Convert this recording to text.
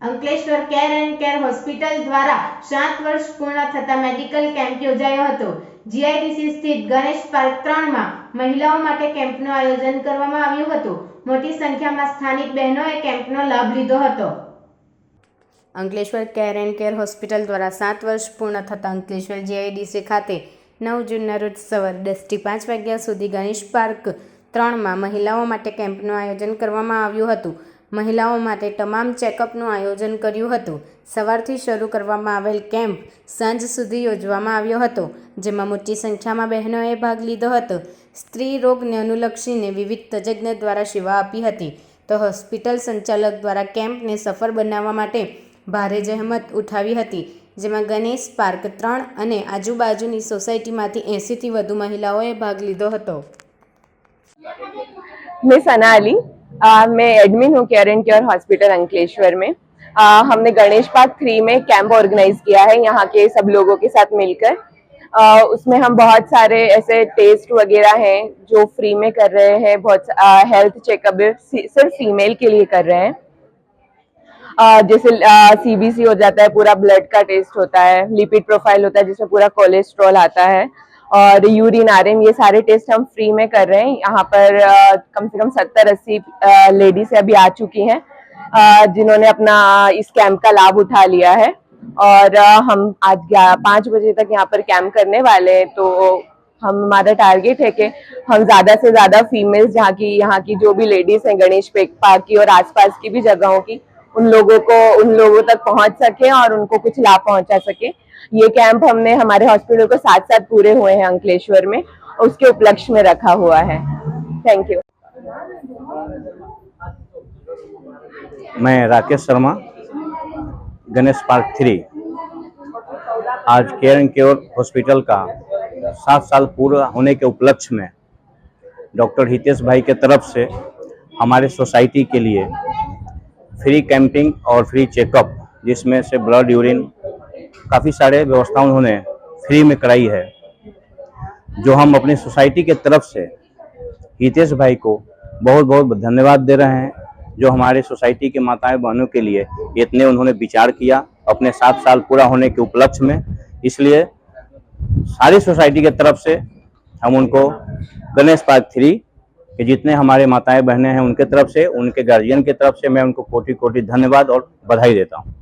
Ankleshwar care and care hospital દ્વારા સાત વર્ષ પૂર્ણ થતા મેડિકલ કેમ્પ યોજાયો હતો. જીઆઈડીસી સ્થિત ગણેશ પાર્ક ત્રણમાં મહિલાઓ માટે કેમ્પનું આયોજન કરવામાં આવ્યું હતું. મોટી સંખ્યામાં સ્થાનિક બહેનોએ કેમ્પનો લાભ લીધો હતો. Ankleshwar care and care hospital દ્વારા સાત વર્ષ પૂર્ણ થતાં અંકલેશ્વર જીઆઈડીસી ખાતે નવ જૂનના રોજ સવાર દસથી પાંચ વાગ્યા સુધી ગણેશ પાર્ક ત્રણમાં મહિલાઓ માટે કેમ્પનું આયોજન કરવામાં આવ્યું હતું. મહિલાઓ માટે તમામ ચેકઅપનું આયોજન કર્યું હતું. સવારથી શરૂ કરવામાં આવેલ કેમ્પ સાંજ સુધી યોજવામાં આવ્યો હતો, જેમાં મોટી સંખ્યામાં બહેનોએ ભાગ લીધો હતો. સ્ત્રી રોગને અનુલક્ષીને વિવિધ તજજ્ઞ દ્વારા સેવા આપી હતી. તો હોસ્પિટલ સંચાલક દ્વારા કેમ્પને સફળ બનાવવા માટે ભારે જહેમત ઉઠાવી હતી, જેમાં ગણેશ પાર્ક ત્રણ અને આજુબાજુની સોસાયટીમાંથી એંસીથી વધુ મહિલાઓએ ભાગ લીધો હતો. મેં સના અલી आ, मैं एडमिन हूँ care and care hospital Ankleshwar में। आ, हमने गणेश पार्क थ्री में कैंप ऑर्गेनाइज किया है यहाँ के सब लोगों के साथ मिलकर। आ, उसमें हम बहुत सारे ऐसे टेस्ट वगैरह हैं जो फ्री में कर रहे हैं बहुत हेल्थ चेकअप सिर्फ़ फीमेल के लिए कर रहे हैं। आ, जैसे सीबीसी हो जाता है पूरा ब्लड का टेस्ट होता है लिपिड प्रोफ़ाइल होता है जिसमें पूरा कोलेस्ट्रॉल आता है। और यूरिन आरएम ये सारे टेस्ट हम फ्री में कर रहे हैं। यहाँ पर कम से कम सत्तर अस्सी लेडीज़ अभी आ चुकी हैं जिन्होंने अपना इस कैंप का लाभ उठा लिया है। और हम आज पाँच बजे तक यहाँ पर कैंप करने वाले हैं तो हम, हमारा टारगेट है कि हम ज़्यादा से ज़्यादा फीमेल्स जहाँ की, यहाँ की जो भी लेडीज़ हैं, गणेश पार्क की और आसपास की भी जगहों की उन लोगों को, उन लोगों तक पहुँच सके और उनको कुछ लाभ पहुँचा सके। ये कैंप हमने हमारे हॉस्पिटल को साथ साथ पूरे हुए हैं अंकलेश्वर में। उसके उपलक्ष्य में रखा हुआ है। थैंक यू मैं राकेश शर्मा गणेश पार्क थ्री आज केयर एंड केयर हॉस्पिटल का सात साल पूरा होने के उपलक्ष्य में डॉक्टर हितेश भाई के तरफ़ से हमारे सोसाइटी के लिए फ्री कैंपिंग और फ्री चेकअप, जिसमें से ब्लड यूरिन, काफ़ी सारे व्यवस्था उन्होंने फ्री में कराई है। जो हम अपनी सोसाइटी के तरफ़ से हितेश भाई को बहुत बहुत धन्यवाद दे रहे हैं, जो हमारे सोसाइटी के माताएँ बहनों के लिए इतने उन्होंने विचार किया, अपने सात साल पूरा होने के उपलक्ष्य में। इसलिए सारी सोसाइटी के तरफ़ से हम उनको गणेश पार्क थ्री के जितने हमारे माताएँ बहनें हैं उनके तरफ़ से, उनके गार्जियन की तरफ़ से मैं उनको कोटि कोटि धन्यवाद और बधाई देता हूँ।